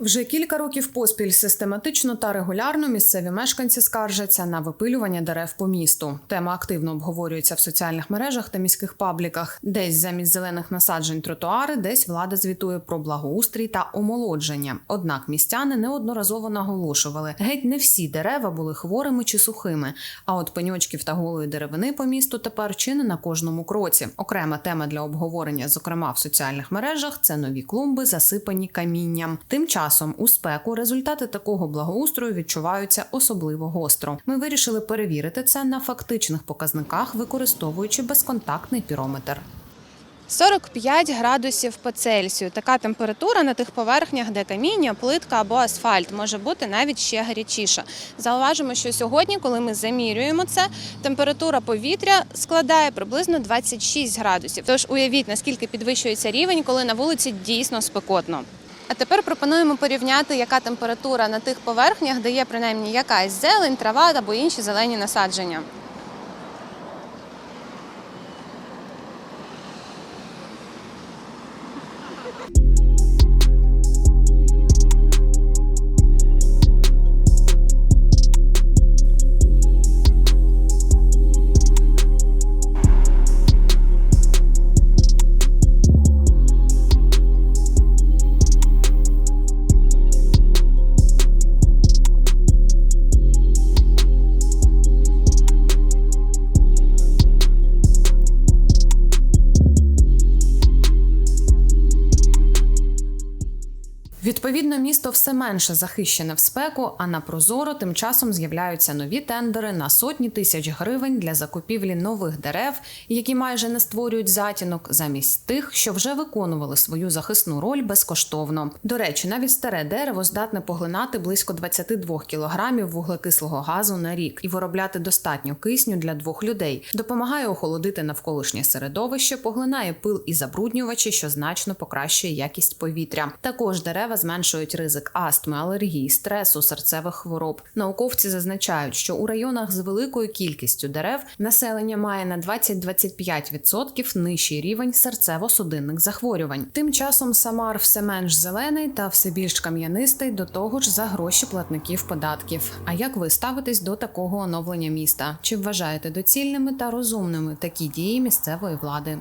Вже кілька років поспіль систематично та регулярно місцеві мешканці скаржаться на випилювання дерев по місту. Тема активно обговорюється в соціальних мережах та міських пабліках. Десь замість зелених насаджень тротуари, десь влада звітує про благоустрій та омолодження. Однак містяни неодноразово наголошували, геть не всі дерева були хворими чи сухими. А от пеньочків та голої деревини по місту тепер чи не на кожному кроці. Окрема тема для обговорення, зокрема в соціальних мережах, це нові клумби, засипані камінням. Тим часом у спеку результати такого благоустрою відчуваються особливо гостро. Ми вирішили перевірити це на фактичних показниках, використовуючи безконтактний пірометр. 45 градусів по Цельсію. Така температура на тих поверхнях, де каміння, плитка або асфальт може бути навіть ще гарячіша. Зауважимо, що сьогодні, коли ми замірюємо це, температура повітря складає приблизно 26 градусів. Тож уявіть, наскільки підвищується рівень, коли на вулиці дійсно спекотно. А тепер пропонуємо порівняти, яка температура на тих поверхнях, де є принаймні якась зелень, трава або інші зелені насадження. Відповідно, місто все менше захищене в спеку, а на прозоро тим часом з'являються нові тендери на сотні тисяч гривень для закупівлі нових дерев, які майже не створюють затінок, замість тих, що вже виконували свою захисну роль безкоштовно. До речі, навіть старе дерево здатне поглинати близько 22 кілограмів вуглекислого газу на рік і виробляти достатньо кисню для двох людей. Допомагає охолодити навколишнє середовище, поглинає пил і забруднювачі, що значно покращує якість повітря. Також дерева зменшують ризик астми, алергії, стресу, серцевих хвороб. Науковці зазначають, що у районах з великою кількістю дерев населення має на 20-25% нижчий рівень серцево-судинних захворювань. Тим часом Самар все менш зелений та все більш кам'янистий, до того ж за гроші платників податків. А як ви ставитесь до такого оновлення міста? Чи вважаєте доцільними та розумними такі дії місцевої влади?